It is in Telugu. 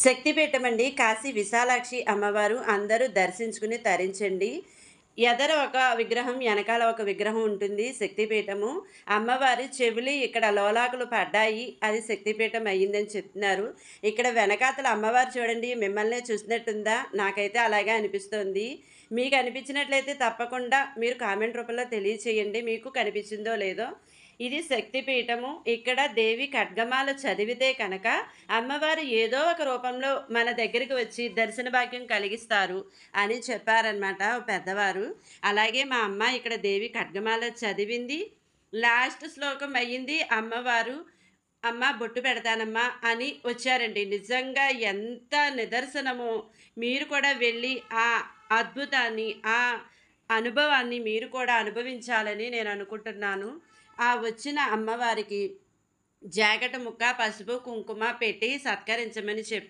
శక్తిపీఠం అండి కాశీ విశాలాక్షి అమ్మవారు అందరూ దర్శించుకుని తరించండి. ఎదర ఒక విగ్రహం వెనకాల ఒక విగ్రహం ఉంటుంది శక్తిపీఠము. అమ్మవారి చెవులు ఇక్కడ లోలాకులు పడ్డాయి. అది శక్తిపీఠం అయ్యిందని చెప్తున్నారు. ఇక్కడ వెనకాతల అమ్మవారు చూడండి మిమ్మల్నే చూసినట్టుందా? నాకైతే అలాగే అనిపిస్తుంది. మీకు అనిపించినట్లయితే తప్పకుండా మీరు కామెంట్ రూపంలో తెలియచేయండి. మీకు కనిపించిందో లేదో ఇది శక్తిపీఠము. ఇక్కడ దేవి ఖడ్గమాల చదివితే కనుక అమ్మవారు ఏదో ఒక రూపంలో మన దగ్గరికి వచ్చి దర్శన భాగ్యం కలిగిస్తారు అని చెప్పారనమాట పెద్దవారు. అలాగే మా అమ్మ ఇక్కడ దేవి ఖడ్గమాల చదివింది. లాస్ట్ శ్లోకం అయ్యింది అమ్మవారు అమ్మ బొట్టు పెడతానమ్మా అని వచ్చారండి. నిజంగా ఎంత నిదర్శనమో. మీరు కూడా వెళ్ళి ఆ అద్భుతాన్ని ఆ అనుభవాన్ని మీరు కూడా అనుభవించాలని నేను అనుకుంటున్నాను. ఆ వచ్చిన అమ్మవారికి జాకెట్ ముక్క పసుపు కుంకుమ పెట్టి సత్కరించమని చెప్పారు.